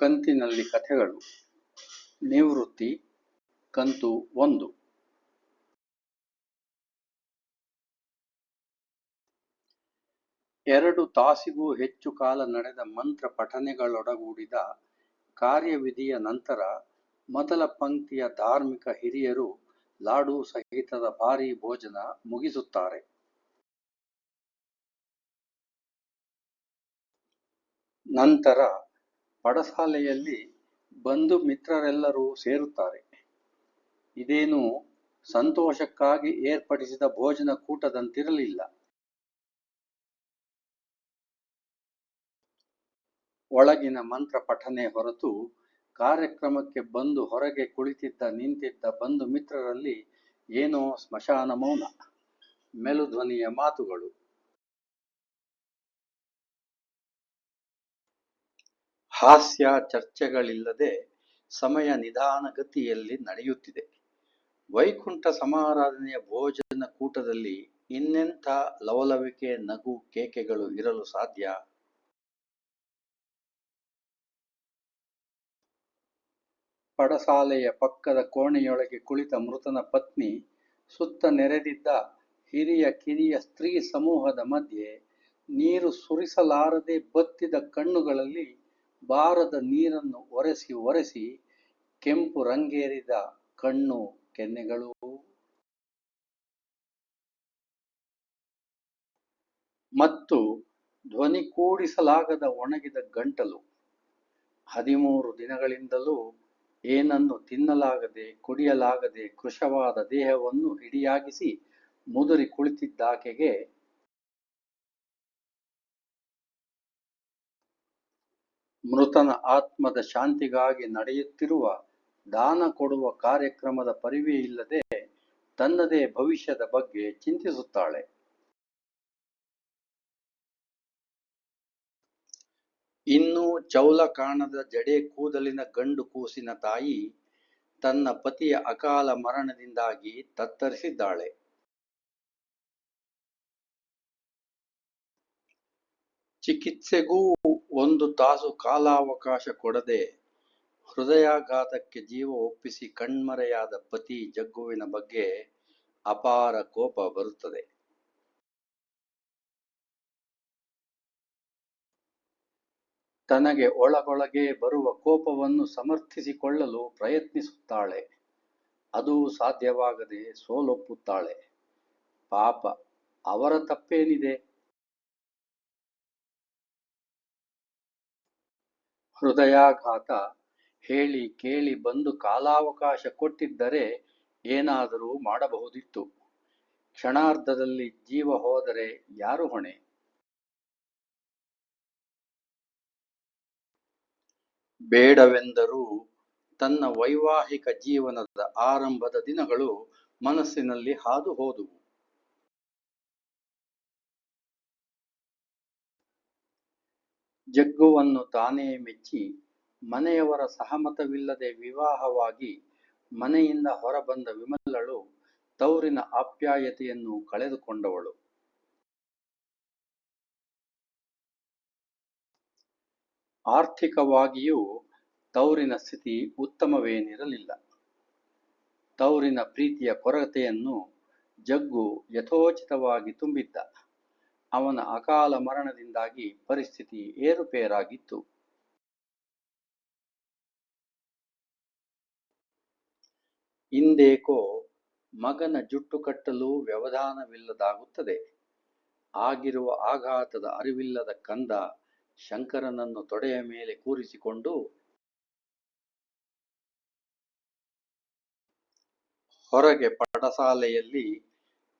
ಕಂತಿನಲ್ಲಿ ಕಥೆಗಳು. ನಿವೃತ್ತಿ ಕಂತು ಒಂದು. ಎರಡು ತಾಸಿಗೂ ಹೆಚ್ಚು ಕಾಲ ನಡೆದ ಮಂತ್ರ ಪಠನೆಗಳೊಡಗೂಡಿದ ಕಾರ್ಯವಿಧಿಯ ನಂತರ ಮೊದಲ ಪಂಕ್ತಿಯ ಧಾರ್ಮಿಕ ಹಿರಿಯರು ಲಾಡು ಸಹಿತದ ಭಾರೀ ಭೋಜನ ಮುಗಿಸುತ್ತಾರೆ. ನಂತರ ಪಡಸಾಲೆಯಲ್ಲಿ ಬಂಧು ಮಿತ್ರರೆಲ್ಲರೂ ಸೇರುತ್ತಾರೆ. ಇದೇನು ಸಂತೋಷಕ್ಕಾಗಿ ಏರ್ಪಡಿಸಿದ ಭೋಜನ ಕೂಟದಂತಿರಲಿಲ್ಲ. ಒಳಗಿನ ಮಂತ್ರ ಪಠನೆ ಹೊರತು ಕಾರ್ಯಕ್ರಮಕ್ಕೆ ಬಂದು ಹೊರಗೆ ಕುಳಿತಿದ್ದ ನಿಂತಿದ್ದ ಬಂಧು ಮಿತ್ರರಲ್ಲಿ ಏನೋ ಸ್ಮಶಾನ ಮೌನ, ಮೆಲುಧ್ವನಿಯ ಮಾತುಗಳು. ಹಾಸ್ಯ ಚರ್ಚೆಗಳಿಲ್ಲದೆ ಸಮಯ ನಿಧಾನಗತಿಯಲ್ಲಿ ನಡೆಯುತ್ತಿದೆ. ವೈಕುಂಠ ಸಮಾರಾಧನೆಯ ಭೋಜನ ಕೂಟದಲ್ಲಿ ಇನ್ನೆಂಥ ಲವಲವಿಕೆ ನಗು ಕೇಕೆಗಳು ಇರಲು ಸಾಧ್ಯ? ಪಡಸಾಲೆಯ ಪಕ್ಕದ ಕೋಣೆಯೊಳಗೆ ಕುಳಿತ ಮೃತನ ಪತ್ನಿ ಸುತ್ತ ನೆರೆದಿದ್ದ ಹಿರಿಯ ಕಿರಿಯ ಸ್ತ್ರೀ ಸಮೂಹದ ಮಧ್ಯೆ ನೀರು ಸುರಿಸಲಾರದೆ ಬತ್ತಿದ ಕಣ್ಣುಗಳಲ್ಲಿ ಬಾರದ ನೀರನ್ನು ಒರೆಸಿ ಒರೆಸಿ ಕೆಂಪು ರಂಗೇರಿದ ಕಣ್ಣು, ಕೆನ್ನೆಗಳು. ಮತ್ತು ಧ್ವನಿ ಕೂಡಿಸಲಾಗದ ಒಣಗಿದ ಗಂಟಲು. ಹದಿಮೂರು ದಿನಗಳಿಂದಲೂ ಏನನ್ನು ತಿನ್ನಲಾಗದೆ, ಕುಡಿಯಲಾಗದೆ, ಕೃಶವಾದ ದೇಹವನ್ನು ಹಿಡಿಯಾಗಿಸಿ ಮುದುರಿ ಕುಳಿತಿದ್ದಾಕೆಗೆ ಮೃತನ ಆತ್ಮದ ಶಾಂತಿಗಾಗಿ ನಡೆಯುತ್ತಿರುವ ದಾನ ಕೊಡುವ ಕಾರ್ಯಕ್ರಮದ ಪರಿವೇ ಇಲ್ಲದೆ ತನ್ನದೇ ಭವಿಷ್ಯದ ಬಗ್ಗೆ ಚಿಂತಿಸುತ್ತಾಳೆ. ಇನ್ನು ಚೌಲ ಕಾಣದ ಜಡೆ ಕೂದಲಿನ ಗಂಡು ಕೂಸಿನ ತಾಯಿ ತನ್ನ ಪತಿಯ ಅಕಾಲ ಮರಣದಿಂದಾಗಿ ತತ್ತರಿಸಿದ್ದಾಳೆ. ಚಿಕಿತ್ಸೆಗೂ ಒಂದು ತಾಸು ಕಾಲಾವಕಾಶ ಕೊಡದೆ ಹೃದಯಾಘಾತಕ್ಕೆ ಜೀವ ಒಪ್ಪಿಸಿ ಕಣ್ಮರೆಯಾದ ಪತಿ ಜಗ್ಗುವಿನ ಬಗ್ಗೆ ಅಪಾರ ಕೋಪ ಬರುತ್ತದೆ. ತನಗೆ ಒಳಗೊಳಗೆ ಬರುವ ಕೋಪವನ್ನು ಸಮರ್ಥಿಸಿಕೊಳ್ಳಲು ಪ್ರಯತ್ನಿಸುತ್ತಾಳೆ. ಅದು ಸಾಧ್ಯವಾಗದೆ ಸೋಲೊಪ್ಪುತ್ತಾಳೆ. ಪಾಪ, ಅವರ ತಪ್ಪೇನಿದೆ? ಹೃದಯಾಘಾತ. ಹೇಳಿ ಕೇಳಿ ಬಂದು ಕಾಲಾವಕಾಶ ಕೊಟ್ಟಿದ್ದರೆ ಏನಾದರೂ ಮಾಡಬಹುದಿತ್ತು. ಕ್ಷಣಾರ್ಧದಲ್ಲಿ ಜೀವ ಹೋದರೆ ಯಾರು ಹೊಣೆ? ಬೇಡವೆಂದರೂ ತನ್ನ ವೈವಾಹಿಕ ಜೀವನದ ಆರಂಭದ ದಿನಗಳು ಮನಸ್ಸಿನಲ್ಲಿ ಹಾದು ಹೋದುವು. ಜಗ್ಗುವನ್ನು ತಾನೇ ಮೆಚ್ಚಿ ಮನೆಯವರ ಸಹಮತವಿಲ್ಲದೆ ವಿವಾಹವಾಗಿ ಮನೆಯಿಂದ ಹೊರಬಂದ ವಿಮಲಳು ತೌರಿನ ಆಪ್ಯಾಯತೆಯನ್ನು ಕಳೆದುಕೊಂಡವಳು. ಆರ್ಥಿಕವಾಗಿಯೂ ತೌರಿನ ಸ್ಥಿತಿ ಉತ್ತಮವೇನಿರಲಿಲ್ಲ. ತೌರಿನ ಪ್ರೀತಿಯ ಕೊರತೆಯನ್ನು ಜಗ್ಗು ಯಥೋಚಿತವಾಗಿ ತುಂಬಿದ್ದ. ಅವನ ಅಕಾಲ ಮರಣದಿಂದಾಗಿ ಪರಿಸ್ಥಿತಿ ಏರುಪೇರಾಗಿತ್ತು. ಇಂದೇಕೋ ಮಗನ ಜುಟ್ಟು ಕಟ್ಟಲು ವ್ಯವಧಾನವಿಲ್ಲದಾಗುತ್ತದೆ. ಆಗಿರುವ ಆಘಾತದ ಅರಿವಿಲ್ಲದ ಕಂದ ಶಂಕರನನ್ನು ತೊಡೆಯ ಮೇಲೆ ಕೂರಿಸಿಕೊಂಡು ಹೊರಗೆ ಪಡಸಾಲೆಯಲ್ಲಿ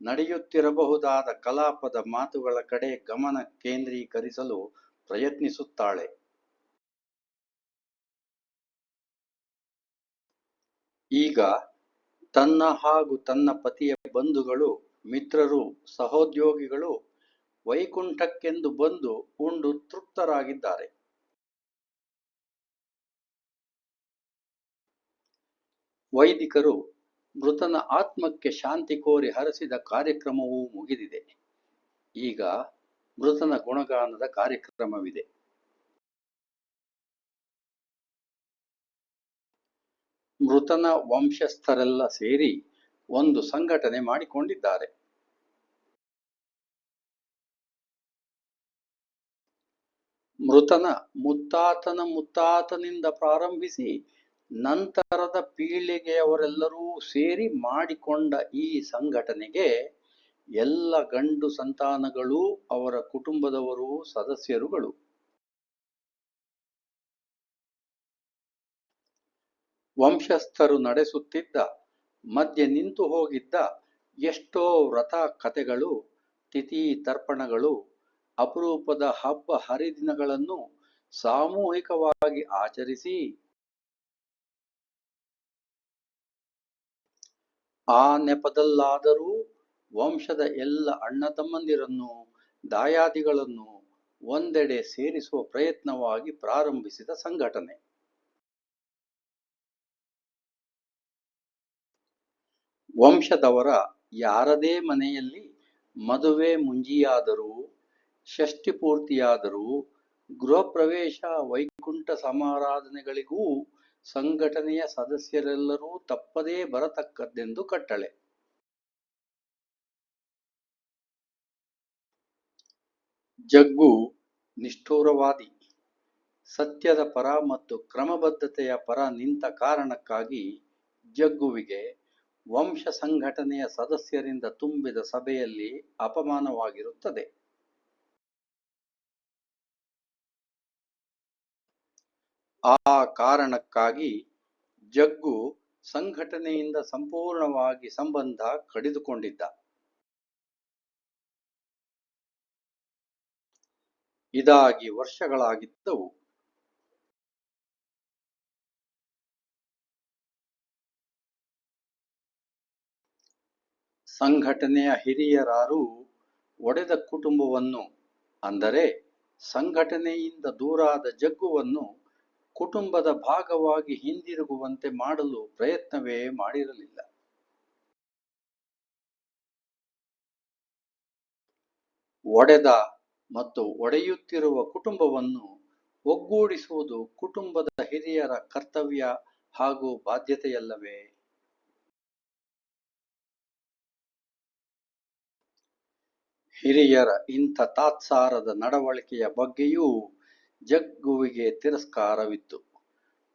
ನಡೆಯುತ್ತಿರಬಹುದಾದ ಕಲಾಪದ ಮಾತುಗಳ ಕಡೆ ಗಮನ ಕೇಂದ್ರೀಕರಿಸಲು ಪ್ರಯತ್ನಿಸುತ್ತಾಳೆ. ಈಗ ತನ್ನ ಹಾಗೂ ತನ್ನ ಪತಿಯ ಬಂಧುಗಳು, ಮಿತ್ರರು, ಸಹೋದ್ಯೋಗಿಗಳು ವೈಕುಂಠಕ್ಕೆಂದು ಬಂದು ಉಂಡು ತೃಪ್ತರಾಗಿದ್ದಾರೆ. ವೈದಿಕರು ಮೃತನ ಆತ್ಮಕ್ಕೆ ಶಾಂತಿ ಕೋರಿ ಹರಸಿದ ಕಾರ್ಯಕ್ರಮವೂ ಮುಗಿದಿದೆ. ಈಗ ಮೃತನ ಗುಣಗಾನದ ಕಾರ್ಯಕ್ರಮವಿದೆ. ಮೃತನ ವಂಶಸ್ಥರೆಲ್ಲ ಸೇರಿ ಒಂದು ಸಂಘಟನೆ ಮಾಡಿಕೊಂಡಿದ್ದಾರೆ. ಮೃತನ ಮುತ್ತಾತನ ಮುತ್ತಾತನಿಂದ ಪ್ರಾರಂಭಿಸಿ ನಂತರದ ಪೀಳಿಗೆಯವರೆಲ್ಲರೂ ಸೇರಿ ಮಾಡಿಕೊಂಡ ಈ ಸಂಘಟನೆಗೆ ಎಲ್ಲ ಗಂಡು ಸಂತಾನಗಳು ಅವರ ಕುಟುಂಬದವರು ಸದಸ್ಯರುಗಳು. ವಂಶಸ್ಥರು ನಡೆಸುತ್ತಿದ್ದ, ಮಧ್ಯೆ ನಿಂತು ಹೋಗಿದ್ದ ಎಷ್ಟೋ ವ್ರತ ಕಥೆಗಳು, ತಿಥಿ ತರ್ಪಣಗಳು, ಅಪರೂಪದ ಹಬ್ಬ ಹರಿದಿನಗಳನ್ನು ಸಾಮೂಹಿಕವಾಗಿ ಆಚರಿಸಿ ಆ ನೆಪದಲ್ಲಾದರೂ ವಂಶದ ಎಲ್ಲ ಅಣ್ಣ ತಮ್ಮಂದಿರನ್ನು ದಾಯಾದಿಗಳನ್ನು ಒಂದೆಡೆ ಸೇರಿಸುವ ಪ್ರಯತ್ನವಾಗಿ ಪ್ರಾರಂಭಿಸಿದ ಸಂಘಟನೆ. ವಂಶದವರ ಯಾರದೇ ಮನೆಯಲ್ಲಿ ಮದುವೆ ಮುಂಜಿಯಾದರೂ, ಷಷ್ಠಿ ಪೂರ್ತಿಯಾದರೂ, ಗೃಹಪ್ರವೇಶ, ವೈಕುಂಠ ಸಮಾರಾಧನೆಗಳಿಗೂ ಸಂಘಟನೆಯ ಸದಸ್ಯರೆಲ್ಲರೂ ತಪ್ಪದೇ ಬರತಕ್ಕದ್ದೆಂದು ಕಟ್ಟಳೆ. ಜಗ್ಗು ನಿಷ್ಠುರವಾದಿ. ಸತ್ಯದ ಪರ ಮತ್ತು ಕ್ರಮಬದ್ಧತೆಯ ಪರ ನಿಂತ ಕಾರಣಕ್ಕಾಗಿ ಜಗ್ಗುವಿಗೆ ವಂಶ ಸಂಘಟನೆಯ ಸದಸ್ಯರಿಂದ ತುಂಬಿದ ಸಭೆಯಲ್ಲಿ ಅಪಮಾನವಾಗಿರುತ್ತದೆ. ಆ ಕಾರಣಕ್ಕಾಗಿ ಜಗ್ಗು ಸಂಘಟನೆಯಿಂದ ಸಂಪೂರ್ಣವಾಗಿ ಸಂಬಂಧ ಕಡಿದುಕೊಂಡಿದ್ದ. ಇದಾಗಿ ವರ್ಷಗಳಾಗಿದ್ದವು ಸಂಘಟನೆಯ ಹಿರಿಯರಾರೂ ಒಡೆದ ಕುಟುಂಬವನ್ನು, ಅಂದರೆ ಸಂಘಟನೆಯಿಂದ ದೂರಾದ ಜಗ್ಗುವನ್ನು ಕುಟುಂಬದ ಭಾಗವಾಗಿ ಹಿಂದಿರುಗುವಂತೆ ಮಾಡಲು ಪ್ರಯತ್ನವೇ ಮಾಡಿರಲಿಲ್ಲ. ಒಡೆದ ಮತ್ತು ಒಡೆಯುತ್ತಿರುವ ಕುಟುಂಬವನ್ನು ಒಗ್ಗೂಡಿಸುವುದು ಕುಟುಂಬದ ಹಿರಿಯರ ಕರ್ತವ್ಯ ಹಾಗೂ ಬಾಧ್ಯತೆಯಲ್ಲವೇ? ಹಿರಿಯರ ಇಂಥ ತಾತ್ಸಾರದ ನಡವಳಿಕೆಯ ಬಗ್ಗೆಯೂ ಜಗ್ಗುವಿಗೆ ತಿರಸ್ಕಾರವಿತ್ತು.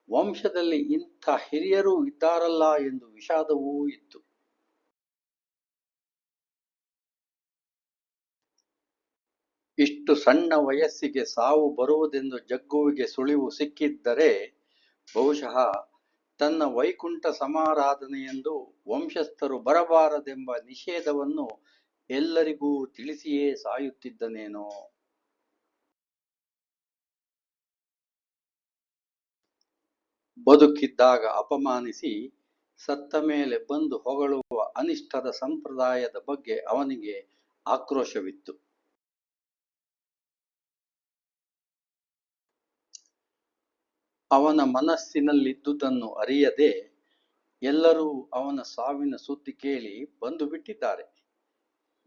ವಂಶದಲ್ಲಿ ಇಂಥ ಹಿರಿಯರೂ ಇದ್ದಾರಲ್ಲ ಎಂದು ವಿಷಾದವೂ ಇತ್ತು. ಇಷ್ಟು ಸಣ್ಣ ವಯಸ್ಸಿಗೆ ಸಾವು ಬರುವುದೆಂದು ಜಗ್ಗುವಿಗೆ ಸುಳಿವು ಸಿಕ್ಕಿದ್ದರೆ ಬಹುಶಃ ತನ್ನ ವೈಕುಂಠ ಸಮಾರಾಧನೆಯೆಂದು ವಂಶಸ್ಥರು ಬರಬಾರದೆಂಬ ನಿಷೇಧವನ್ನು ಎಲ್ಲರಿಗೂ ತಿಳಿಸಿಯೇ ಸಾಯುತ್ತಿದ್ದನೇನೋ. ಬದುಕಿದ್ದಾಗ ಅಪಮಾನಿಸಿ ಸತ್ತ ಮೇಲೆ ಬಂದು ಹೊಗಳುವ ಅನಿಷ್ಟದ ಸಂಪ್ರದಾಯದ ಬಗ್ಗೆ ಅವನಿಗೆ ಆಕ್ರೋಶವಿತ್ತು. ಅವನ ಮನಸ್ಸಿನಲ್ಲಿದ್ದುದನ್ನು ಅರಿಯದೆ ಎಲ್ಲರೂ ಅವನ ಸಾವಿನ ಸುದ್ದಿ ಕೇಳಿ ಬಂದು ಬಿಟ್ಟಿದ್ದಾರೆ.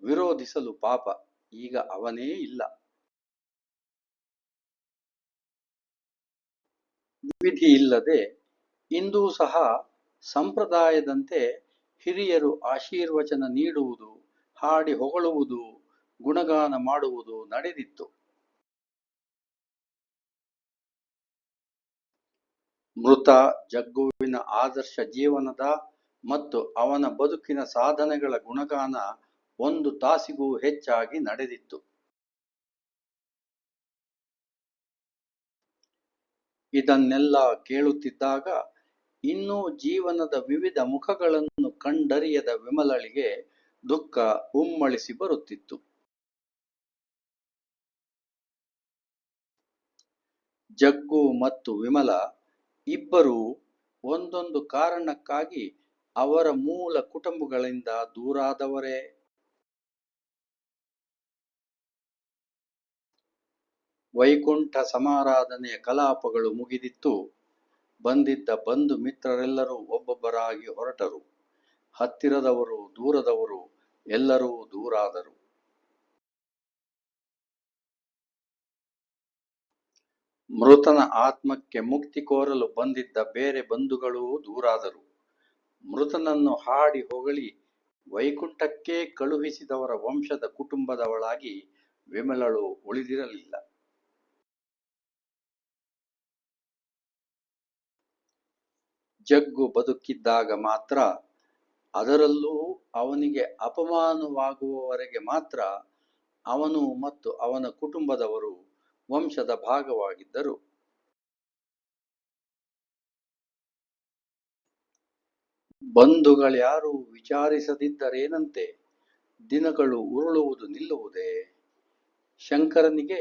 ವಿರೋಧಿಸಲು ಪಾಪ, ಈಗ ಅವನೇ ಇಲ್ಲ. ವಿಧಿ ಇಲ್ಲದೆ ಇಂದೂ ಸಹ ಸಂಪ್ರದಾಯದಂತೆ ಹಿರಿಯರು ಆಶೀರ್ವಚನ ನೀಡುವುದು, ಹಾಡಿ ಹೊಗಳುವುದು, ಗುಣಗಾನ ಮಾಡುವುದು ನಡೆದಿತ್ತು. ಮೃತ ಜಗ್ಗುವಿನ ಆದರ್ಶ ಜೀವನದ ಮತ್ತು ಅವನ ಬದುಕಿನ ಸಾಧನೆಗಳ ಗುಣಗಾನ ಒಂದು ತಾಸಿಗೂ ಹೆಚ್ಚಾಗಿ ನಡೆದಿತ್ತು. ಇದನ್ನೆಲ್ಲ ಕೇಳುತ್ತಿದ್ದಾಗ ಇನ್ನೂ ಜೀವನದ ವಿವಿಧ ಮುಖಗಳನ್ನು ಕಂಡರಿಯದ ವಿಮಲಳಿಗೆ ದುಃಖ ಉಮ್ಮಳಿಸಿ ಬರುತ್ತಿತ್ತು. ಜಗ್ಗು ಮತ್ತು ವಿಮಲ ಇಬ್ಬರೂ ಒಂದೊಂದು ಕಾರಣಕ್ಕಾಗಿ ಅವರ ಮೂಲ ಕುಟುಂಬಗಳಿಂದ ದೂರಾದವರೇ. ವೈಕುಂಠ ಸಮಾರಾಧನೆಯ ಕಲಾಪಗಳು ಮುಗಿದಿತ್ತು. ಬಂದಿದ್ದ ಬಂಧು ಮಿತ್ರರೆಲ್ಲರೂ ಒಬ್ಬೊಬ್ಬರಾಗಿ ಹೊರಟರು. ಹತ್ತಿರದವರು, ದೂರದವರು ಎಲ್ಲರೂ ದೂರಾದರು. ಮೃತನ ಆತ್ಮಕ್ಕೆ ಮುಕ್ತಿ ಕೋರಲು ಬಂದಿದ್ದ ಬೇರೆ ಬಂಧುಗಳೂ ದೂರಾದರು. ಮೃತನನ್ನು ಹಾಡಿ ಹೊಗಳಿ ವೈಕುಂಠಕ್ಕೇ ಕಳುಹಿಸಿದವರ ವಂಶದ ಕುಟುಂಬದವಳಾಗಿ ವಿಮಲಳು ಉಳಿದಿರಲಿಲ್ಲ. ಜಗ್ಗು ಬದುಕಿದ್ದಾಗ ಮಾತ್ರ ಅದರಲ್ಲೂ ಅವನಿಗೆ ಅಪಮಾನವಾಗುವವರೆಗೆ ಮಾತ್ರ ಅವನು ಮತ್ತು ಅವನ ಕುಟುಂಬದವರು ವಂಶದ ಭಾಗವಾಗಿದ್ದರು. ಬಂಧುಗಳ್ಯಾರೂ ವಿಚಾರಿಸದಿದ್ದರೇನಂತೆ? ದಿನಗಳು ಉರುಳುವುದು ನಿಲ್ಲುವುದೇ? ಶಂಕರನಿಗೆ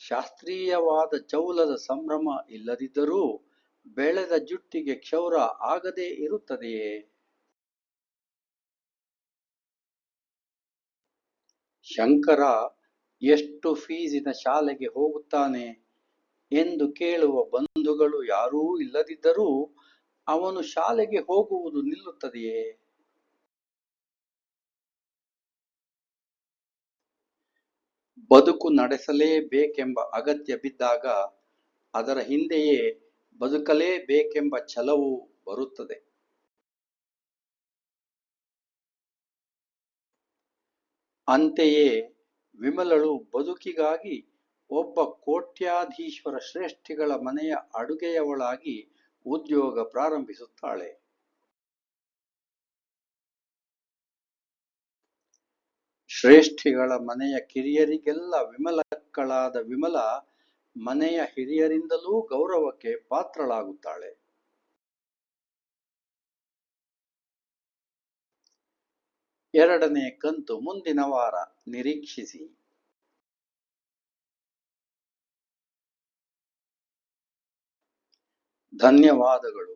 ಶಾಸ್ತ್ರೀಯವಾದ ಚೌಲದ ಸಂಭ್ರಮ ಇಲ್ಲದಿದ್ದರೂ ಬೆಳೆದ ಜುಟ್ಟಿಗೆ ಕ್ಷೌರ ಆಗದೇ ಇರುತ್ತದೆಯೇ? ಶಂಕರ, ಎಷ್ಟು ಫೀಸಿನ ಶಾಲೆಗೆ ಹೋಗುತ್ತಾನೆ ಎಂದು ಕೇಳುವ ಬಂಧುಗಳು ಯಾರೂ ಇಲ್ಲದಿದ್ದರೂ ಅವನು ಶಾಲೆಗೆ ಹೋಗುವುದು ನಿಲ್ಲುತ್ತದೆಯೇ? ಬದುಕು ನಡೆಸಲೇಬೇಕೆಂಬ ಅಗತ್ಯ ಬಿದ್ದಾಗ ಅದರ ಹಿಂದೆಯೇ ಬದುಕಲೇಬೇಕೆಂಬ ಛಲವು ಬರುತ್ತದೆ. ಅಂತೆಯೇ ವಿಮಲಳು ಬದುಕಿಗಾಗಿ ಒಬ್ಬ ಕೋಟ್ಯಾಧೀಶ್ವರ ಶ್ರೇಷ್ಠಿಗಳ ಮನೆಯ ಅಡುಗೆಯವಳಾಗಿ ಉದ್ಯೋಗ ಪ್ರಾರಂಭಿಸುತ್ತಾಳೆ. ಶ್ರೇಷ್ಠಿಗಳ ಮನೆಯ ಕಿರಿಯರಿಗೆಲ್ಲ ವಿಮಲಕ್ಕಳಾದ ವಿಮಲ ಮನೆಯ ಹಿರಿಯರಿಂದಲೂ ಗೌರವಕ್ಕೆ ಪಾತ್ರಳಾಗುತ್ತಾಳೆ. ಎರಡನೇ ಕಂತು ಮುಂದಿನ ವಾರ ನಿರೀಕ್ಷಿಸಿ. ಧನ್ಯವಾದಗಳು.